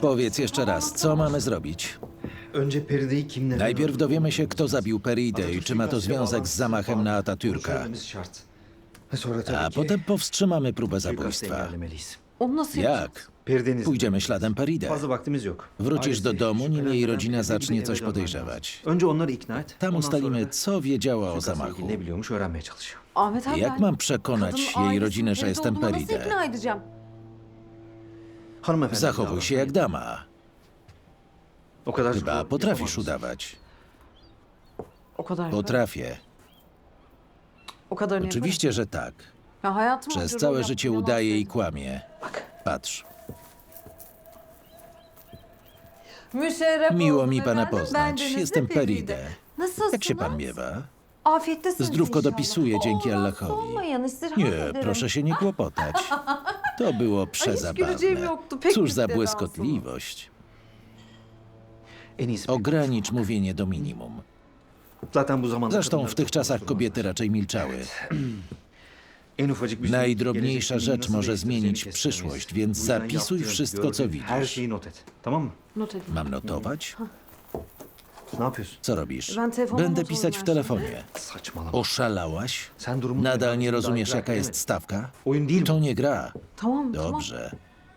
Powiedz jeszcze raz, co mamy zrobić? Önce Peride'yi kimle Najpierw dowiemy się, kto zabił Peridę i czy ma to związek z zamachem na Atatürka. şart. Ve sonra tabii A ki potem powstrzymamy próbę zabójstwa. engellemeliyiz. Onu nasıl yapacak? Jak? Peride'niz. Pójdziemy śladem Peridę. Fazla vaktimiz yok. Wrócisz do domu, nim jej rodzina zacznie coś podejrzewać. lazım. Önce onları ikna et. Tam ondan ustalimy, co wiedziała o zamachu. ilgili ne biliyormuş öğrenmeye çalışacağım. Ahmet abi Jak ben mam przekonać jej rodzinę, że Feride jestem olduğuma Nasıl Peride? ikna edeceğim? Zachowuj się jak dama. Chyba potrafisz udawać. Potrafię. Oczywiście, że tak. Przez całe życie udaje i kłamie. Bak. Patrz. Miło mi pana poznać. Jestem Peride. Nasılsınız? Jak się pan miewa? Zdrówko dopisuje, dzięki Allahowi. istirham Nie, proszę się nie kłopotać. To było przezabawne. Cóż za błyskotliwość. Ogranicz mówienie do minimum. Zresztą w tych czasach kobiety raczej milczały. Najdrobniejsza rzecz może zmienić przyszłość, więc zapisuj wszystko, co widzisz. Mam notować? Ne yapıyorsun? Co robisz? Będę pisać w telefonie. Saçmalama. Oszalałaś? Sen Nadal nie rozumiesz, jaka jest stawka? Oyun değil bu. To nie gra. Tamam tamam. Dobrze.